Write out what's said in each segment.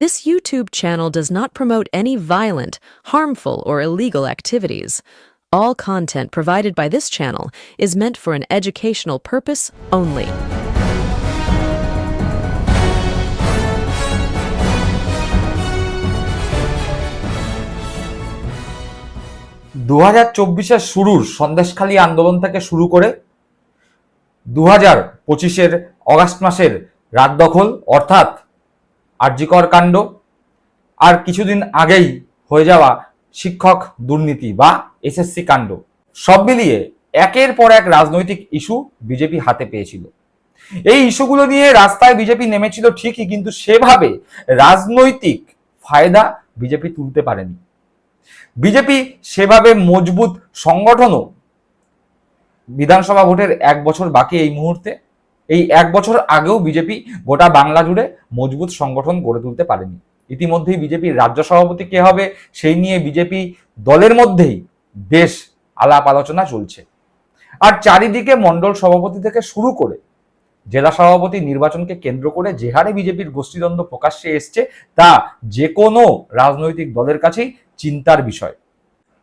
This YouTube channel does not promote any violent, harmful, or illegal activities. All content provided by this channel is meant for an educational purpose only. দু হাজার শুরুর সন্দেশখালী আন্দোলন থেকে শুরু করে দু হাজার পঁচিশের অগাস্ট মাসের রাত দখল অর্থাৎ আর্যিকর কাণ্ড আর কিছুদিন আগেই হয়ে যাওয়া শিক্ষক দুর্নীতি বা এসএসসি কাণ্ড। সব মিলিয়ে একের পর এক রাজনৈতিক ইস্যু বিজেপি হাতে পেয়েছিল। এই ইস্যুগুলো নিয়ে রাস্তায় বিজেপি নেমেছিল ঠিকই, কিন্তু সেভাবে রাজনৈতিক ফায়দা বিজেপি তুলতে পারেনি। বিজেপি সেভাবে মজবুত সংগঠনও বিধানসভা ভোটের এক বছর বাকি এই মুহূর্তে। এই এক বছর আগেও বিজেপি গোটা বাংলা জুড়ে মজবুত সংগঠন গড়ে তুলতে পারেনি। ইতিমধ্যেই বিজেপির রাজ্য সভাপতি কে হবে, সেই নিয়ে বিজেপি দলের মধ্যেই বেশ আলাপ আলোচনা চলছে। আর চারিদিকে মণ্ডল সভাপতি থেকে শুরু করে জেলা সভাপতি নির্বাচনকে কেন্দ্র করে যে হারে বিজেপির গোষ্ঠীদ্বন্দ্ব প্রকাশ্যে এসছে, তা যে কোনো রাজনৈতিক দলের কাছেই চিন্তার বিষয়।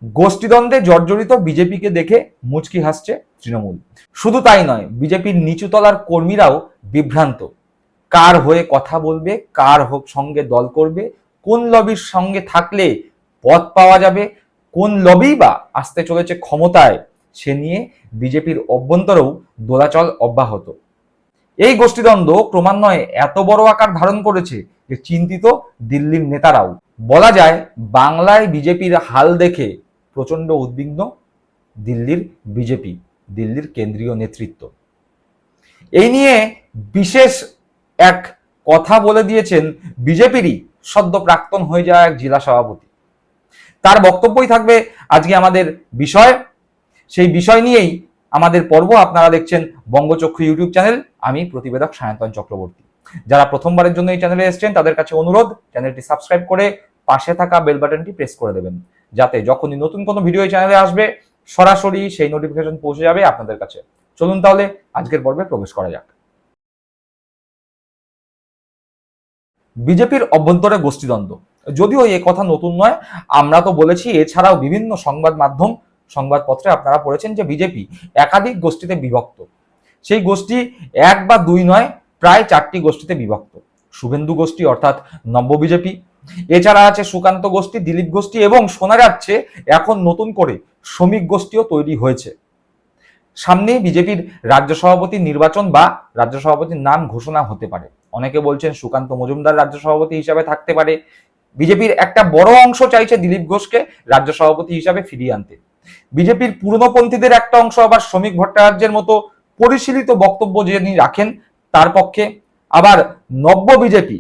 গোষ্ঠীদ্বন্দ্বে জর্জরিত বিজেপিকে দেখে মুচকি হাসছে তৃণমূল। শুধু তাই নয়, বিজেপির নিচুতলার কর্মীরাও বিভ্রান্ত। কার হয়ে কথা বলবে, কার হোক সঙ্গে দল করবে, কোন লবির সঙ্গে থাকলে পদ পাওয়া যাবে, কোন লবি বা আসতে চলেছে ক্ষমতায়, সে নিয়ে বিজেপির অভ্যন্তরেও দোলাচল অব্যাহত। এই গোষ্ঠীদ্বন্দ্ব ক্রমান্বয়ে এত বড় আকার ধারণ করেছে যে চিন্তিত দিল্লির নেতারাও। বলা যায়, বাংলায় বিজেপির হাল দেখে প্রচণ্ড উদ্বিগ্ন দিল্লির বিজেপি, দিল্লির কেন্দ্রীয় নেতৃত্ব। এই নিয়ে বিশেষ এক কথা বলে দিয়েছেন বিজেপিরই সদ্য প্রাক্তন হয়ে যাওয়া এক জেলা সভাপতি। তার বক্তব্যই থাকবে আজকে আমাদের বিষয়। সেই বিষয় নিয়েই আমাদের পর্ব আপনারা দেখছেন বঙ্গচক্ষু ইউটিউব চ্যানেল। আমি প্রতিবেদক সায়ন্তন চক্রবর্তী। যারা প্রথমবারের জন্য এই চ্যানেলে এসেছেন, তাদের কাছে অনুরোধ, চ্যানেলটি সাবস্ক্রাইব করে পাশে থাকা বেল বাটনটি প্রেস করে দেবেন। যাতে যখনই নতুন কোনো ভিডিও এই চ্যানেলে আসবে, সরাসরি সেই নোটিফিকেশন পৌঁছে যাবে আপনাদের কাছে। চলুন তাহলে আজকের পর্বে প্রবেশ করা যাক। বিজেপির অভ্যন্তরে গোষ্ঠীদ্বন্দ্ব। যদিও এ কথা নতুন নয়, আমরা তো বলেছি, এছাড়াও বিভিন্ন সংবাদ মাধ্যম, সংবাদপত্রে আপনারা পড়েছেন যে বিজেপি একাধিক গোষ্ঠীতে বিভক্ত। সেই গোষ্ঠী এক বা দুই নয়, প্রায় চারটি গোষ্ঠীতে বিভক্ত। শুভেন্দু গোষ্ঠী অর্থাৎ নব্য বিজেপি এছাড়া আছে সুকান্ত গোষ্ঠী, দিলীপ গোষ্ঠী এবং শোনা যাচ্ছে এখন নতুন করে শ্রমিক গোষ্ঠীও তৈরি হয়েছে। সামনে বিজেপির রাজ্য সভাপতি নির্বাচন বা রাজ্য সভাপতির নাম ঘোষণা হতে পারে। অনেকে বলছেন সুকান্ত মজুমদার রাজ্য সভাপতি হিসাবে থাকতে পারে। বিজেপির একটা বড় অংশ চাইছে দিলীপ ঘোষকে রাজ্য সভাপতি হিসাবে ফিরিয়ে আনতে। বিজেপির পুরনোপন্থীদের একটা অংশ আবার শ্রমিক ভট্টাচার্যের মতো পরিশীলিত বক্তব্য যিনি রাখেন তার পক্ষে। আবার নব্য বিজেপি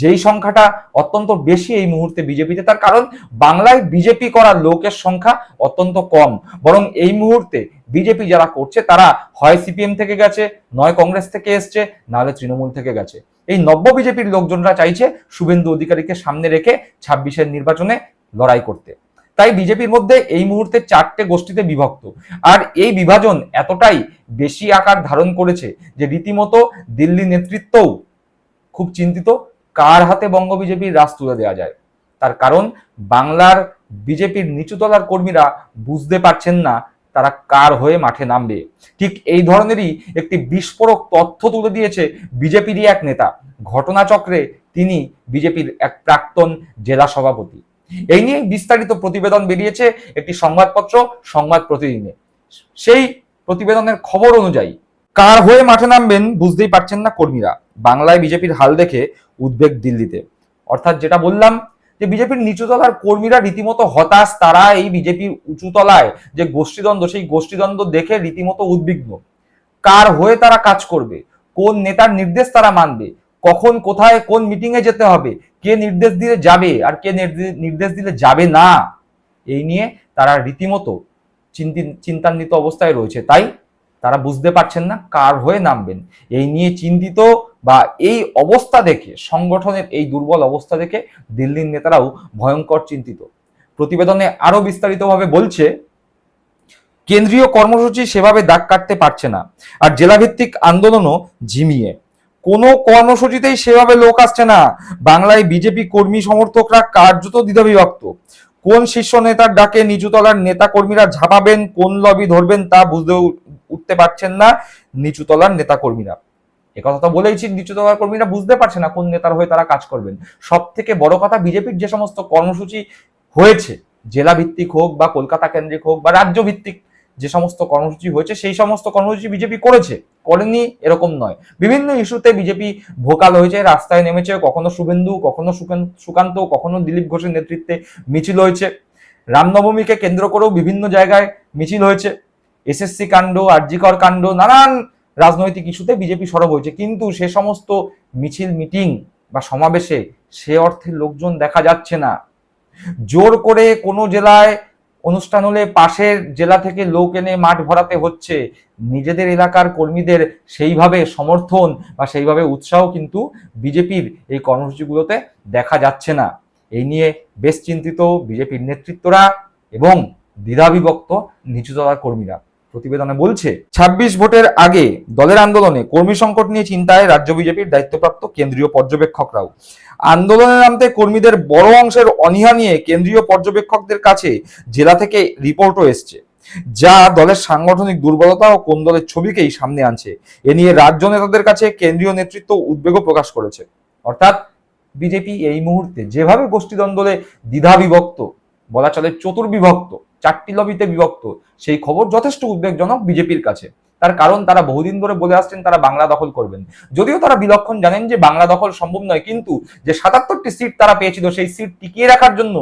যেই সংখ্যাটা অত্যন্ত বেশি এই মুহূর্তে বিজেপিতে, তার কারণ বাংলায় বিজেপি করা লোকের সংখ্যা অত্যন্ত কম। বরং এই মুহূর্তে বিজেপি যারা করছে, তারা হয় সিপিএম থেকে গেছে, নয় কংগ্রেস থেকে এসছে, নাহলে তৃণমূল থেকে গেছে। এই নব্য বিজেপির লোকজনরা চাইছে শুভেন্দু অধিকারীকে সামনে রেখে ছাব্বিশের নির্বাচনে লড়াই করতে। তাই বিজেপির মধ্যে এই মুহূর্তে চারটে গোষ্ঠীতে বিভক্ত। আর এই বিভাজন এতটাই বেশি আকার ধারণ করেছে যে রীতিমতো দিল্লি নেতৃত্বও খুব চিন্তিত কার হাতে বঙ্গ বিজেপির রাজ তুলে দেওয়া যায়? তার কারণ, বাংলার বিজেপির নিচুতলার কর্মীরা বুঝতে পারছেন না তারা কার হয়ে মাঠে নামবে। ঠিক এই ধরনেরই একটি বিস্ফোরক তথ্য তুলে দিয়েছে বিজেপিরই এক নেতা। ঘটনাচক্রে তিনি বিজেপির এক প্রাক্তন জেলা সভাপতি। এই নিয়ে বিস্তারিত প্রতিবেদন বেরিয়েছে একটি সংবাদপত্র, সংবাদ প্রতিদিনে। সেই প্রতিবেদনের খবর অনুযায়ী কার হয়ে মাঠে নামবেন বুঝতেই পারছেন না কর্মীরা। বাংলায় বিজেপির হাল দেখে উদ্বেগ দিল্লিতে। অর্থাৎ যেটা বললাম যে বিজেপির নিচুতলার কর্মীরা রীতিমতো হতাশ, তারা এই বিজেপির উঁচুতলায় যে গোষ্ঠীদ্বন্দ্ব, সেই গোষ্ঠীদ্বন্দ্ব দেখে রীতিমতো উদ্বিগ্ন। কার হয়ে তারা কাজ করবে? কোন নেতার নির্দেশ তারা মানবে? কখন, কোথায়, কোন মিটিং এ যেতে হবে? কে নির্দেশ দিলে যাবে আর কে নির্দে- নির্দেশ দিলে যাবে না? এই নিয়ে তারা রীতিমতো চিন্তি- চিন্তান্বিত অবস্থায় রয়েছে। তাই তারা বুঝতে পারছেন না, কার হয়ে নামবেন। এই নিয়ে চিন্তিত বা এই অবস্থা দেখে, সংগঠনের এই দুর্বল অবস্থা দেখে দিল্লির নেতারাও ভয়ঙ্কর চিন্তিত। প্রতিবেদনে আরও বিস্তারিতভাবে বলছে, কেন্দ্রীয় কর্মসূচি সেভাবে দাগ কাটতে পারছে না আর জেলাভিত্তিক আন্দোলনও ঝিমিয়ে। কোনো কর্মসূচিতেই সেভাবে লোক আসছে না। বাংলায় বিজেপি কর্মী সমর্থকরা কার্যত দ্বিধাবিভক্ত। কোন শীর্ষ নেতার ডাকে নিচুতলার নেতা কর্মীরা ঝাঁপাবেন, কোন লবি ধরবেন তা বুঝতে উঠতে পারছেন না নিচুতলার নেতা কর্মীরা একথা তো বলেইছি নিচুতলার কর্মীরা বুঝতে পারছে না কোন নেতার হয়ে তারা কাজ করবেন। সব থেকে বড় কথা বিজেপির যে সমস্ত কর্মসূচি হয়েছে জেলা ভিত্তিক হোক বা কলকাতা কেন্দ্রিক হোক বা রাজ্য ভিত্তিক যে সমস্ত কর্মসূচি হয়েছে, সেই সমস্ত কর্মসূচি বিজেপি করেছে, করেনি এরকম নয়। বিভিন্ন ইস্যুতে বিজেপি ভোকাল হয়েছে, রাস্তায় নেমেছে, কখনো শুভেন্দু, কখনো সুকান- সুকান্ত, কখনো দিলীপ ঘোষের নেতৃত্বে মিছিল হয়েছে। রামনবমীকে কেন্দ্র করেও বিভিন্ন জায়গায় মিছিল হয়েছে। এসএসসি কাণ্ড আরজিকর কাণ্ড, নানান রাজনৈতিক ইস্যুতে বিজেপি সরব হয়েছে। কিন্তু সে সমস্ত মিছিল, মিটিং বা সমাবেশে সে অর্থে লোকজন দেখা যাচ্ছে না। জোর করে কোনো জেলায় অনুষ্ঠান হলে পাশের জেলা থেকে লোক এনে মাঠ ভরাতে হচ্ছে। নিজেদের এলাকার কর্মীদের সেইভাবে সমর্থন বা সেইভাবে উৎসাহ কিন্তু বিজেপির এই কর্মসূচিগুলোতে দেখা যাচ্ছে না। এই নিয়ে বেশ চিন্তিত বিজেপির নেতৃত্বরা এবং দ্বিধাবিভক্ত নিচুতলার কর্মীরা। প্রতিবেদনে বলছে ২৬ ভোটের আগে দলের আন্দোলনে কর্মী সংকট নিয়ে চিন্তায় রাজ্য বিজেপির দায়িত্বপ্রাপ্ত কেন্দ্রীয় পর্যবেক্ষকরাও। আন্দোলনে নামতে কর্মীদের বড় অংশের অনীহা নিয়ে কেন্দ্রীয় পর্যবেক্ষকদের কাছে জেলা থেকে রিপোর্টও এসছে, যা দলের সাংগঠনিক দুর্বলতা ও কোন দলের ছবিকেই সামনে আনছে। এ নিয়ে রাজ্য নেতাদের কাছে কেন্দ্রীয় নেতৃত্ব উদ্বেগও প্রকাশ করেছে। অর্থাৎ বিজেপি এই মুহূর্তে যেভাবে গোষ্ঠীদ্বন্দ্বে দ্বিধা বিভক্ত বলা চলে চতুর্বিভক্ত চারটি লবিতে বিভক্ত। সেই খবর যথেষ্ট উদ্বেগজনক বিজেপির কাছে। তার কারণ তারা বহুদিন ধরে বলে আসছেন তারা বাংলা দখল করবেন। যদিও তারা বিলক্ষণ জানেন যে বাংলা দখল সম্ভব নয়, কিন্তু যে সাতাত্তরটি সিট তারা পেয়েছিল সেই সিট টিকিয়ে রাখার জন্য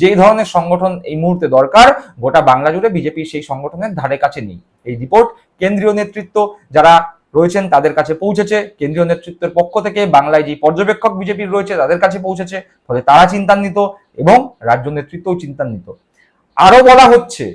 যে ধরনের সংগঠন এই মুহূর্তে দরকার, গোটা বাংলা জুড়ে বিজেপি সেই সংগঠনের ধারে কাছে নেই। এই রিপোর্ট কেন্দ্রীয় নেতৃত্ব যারা রয়েছেন তাদের কাছে পৌঁছেছে। কেন্দ্রীয় নেতৃত্বের পক্ষ থেকে বাংলায় যে পর্যবেক্ষক বিজেপির রয়েছে তাদের কাছে পৌঁছেছে। ফলে তারা চিন্তান্বিত এবং রাজ্য নেতৃত্বও চিন্তান্বিত। আরও বলা হচ্ছে,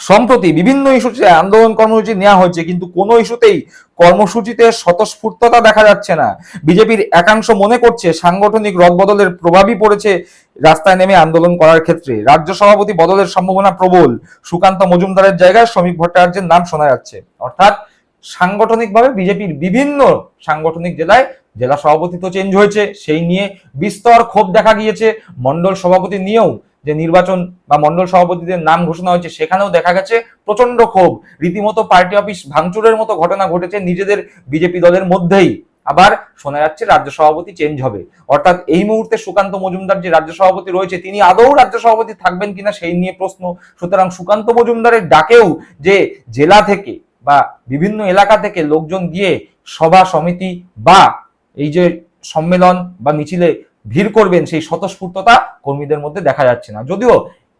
সম্প্রতি বিভিন্ন ইস্যুতে আন্দোলন কর্মসূচি নেওয়া হয়েছে, কিন্তু কোনো ইস্যুতেই কর্মসূচিতে স্বতঃস্ফূর্ততা দেখা যাচ্ছে না। বিজেপির একাংশ মনে করছে সাংগঠনিক রদবদলের প্রভাবই পড়েছে রাস্তায় নেমে আন্দোলন করার ক্ষেত্রে। রাজ্য সভাপতি বদলের সম্ভাবনা প্রবল। সুকান্ত মজুমদারের জায়গায় শ্রমিক ভট্টাচার্যের নাম শোনা যাচ্ছে। অর্থাৎ সাংগঠনিকভাবে বিজেপির বিভিন্ন সাংগঠনিক জেলায় জেলা সভাপতি তো চেঞ্জ হয়েছে। সেই নিয়ে বিস্তর ক্ষোভ দেখা গিয়েছে। মন্ডল সভাপতি নিয়েও যে নির্বাচন বা মন্ডল সভাপতিদের নাম ঘোষণা হয়েছে, সেখানেও দেখা গেছে প্রচণ্ড ক্ষোভ। রীতিমতো পার্টি অফিস ভাঙচুরের মতো ঘটনা ঘটেছে নিজেদের বিজেপি দলের মধ্যেই। আবার শোনা যাচ্ছে রাজ্য সভাপতি চেঞ্জ হবে। অর্থাৎ এই মুহূর্তে সুকান্ত মজুমদার যে রাজ্য সভাপতি রয়েছে, তিনি আদৌ রাজ্য সভাপতি থাকবেন কিনা সেই নিয়ে প্রশ্ন। সুতরাং সুকান্ত মজুমদারের ডাকেও যে জেলা থেকে বা বিভিন্ন এলাকা থেকে লোকজন গিয়ে সভা সমিতি বা এই যে সম্মেলন বা মিছিলে ভিড় করবেন সেই স্বতঃস্ফূর্ততা কর্মীদের মধ্যে দেখা যাচ্ছে না। যদিও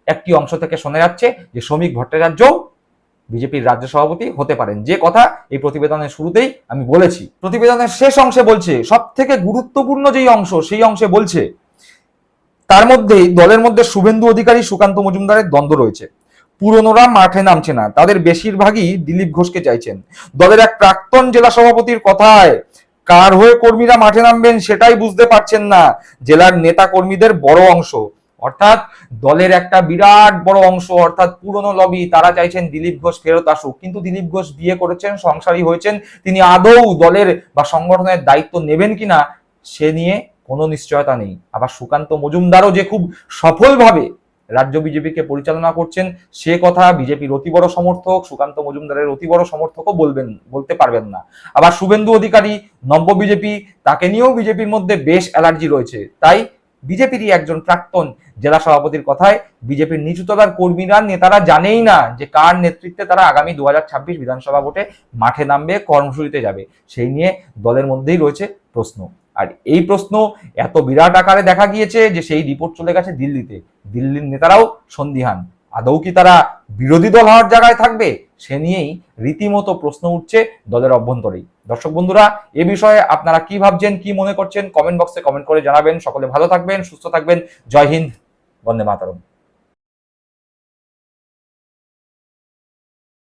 একটি অংশ থেকে শোনা যাচ্ছে যে শ্রমিক ভট্টাচার্যও বিজেপির রাজ্য সভাপতি হতে পারেন। যে কথা এই প্রতিবেদনের শুরুতেই আমি বলেছি। প্রতিবেদনের শেষ অংশে বলছে সব থেকে গুরুত্বপূর্ণ যেই অংশ, সেই অংশে বলছে, তার মধ্যেই দলের মধ্যে শুভেন্দু অধিকারী সুকান্ত মজুমদারের দ্বন্দ্ব রয়েছে। পুরনোরা মাঠে নামছে না। তাদের বেশিরভাগই দিলীপ ঘোষকে চাইছেন। দলের এক প্রাক্তন জেলা সভাপতির কথায় কার হয়ে কর্মীরা মাঠে নামবেন সেটাই বুঝতে পারছেন না। জেলার নেতা কর্মীদের বড় অংশ। অর্থাৎ দলের একটা বিরাট বড় অংশ, অর্থাৎ পুরনো লবি, তারা চাইছেন দিলীপ ঘোষ ফেরত আসুক। কিন্তু দিলীপ ঘোষ বিয়ে করেছেন, সংসারী হয়েছেন, তিনি আদৌ দলের বা সংগঠনের দায়িত্ব নেবেন কিনা, সে নিয়ে কোনো নিশ্চয়তা নেই। আবার সুকান্ত মজুমদারও যে খুব সফলভাবে রাজ্য বিজেপিকে পরিচালনা করছেন, সে কথা বিজেপির অতি বড় সমর্থক, সুকান্ত মজুমদারের অতি বড় সমর্থকও বলবেন, বলতে পারবেন না। আবার শুভেন্দু অধিকারী, নব্য বিজেপি, তাকে নিয়েও বিজেপির মধ্যে বেশ অ্যালার্জি রয়েছে। তাই বিজেপিরই একজন প্রাক্তন জেলা সভাপতির কথায় বিজেপির নিচুতলার কর্মীরা, নেতারা জানেই না যে কার নেতৃত্বে তারা আগামী দু হাজার ছাব্বিশ বিধানসভা ভোটে মাঠে নামবে, কর্মসূচিতে যাবে। সেই নিয়ে দলের মধ্যেই রয়েছে প্রশ্ন। আর এই প্রশ্ন এত বিরাট আকারে দেখা গিয়েছে যে সেই রিপোর্ট চলে গেছে দিল্লিতে। দিল্লির নেতারাও সন্দিহান। আদৌ কি তারা বিরোধী দল হওয়ার জায়গায় থাকবে? সে নিয়েই রীতিমতো প্রশ্ন উঠছে দলের অভ্যন্তরেই। দর্শক বন্ধুরা, এ বিষয়ে আপনারা কি ভাবছেন, কি মনে করছেন কমেন্ট বক্সে কমেন্ট করে জানাবেন। সকলে ভালো থাকবেন, সুস্থ থাকবেন। জয় হিন্দ, বন্দে মাতারম।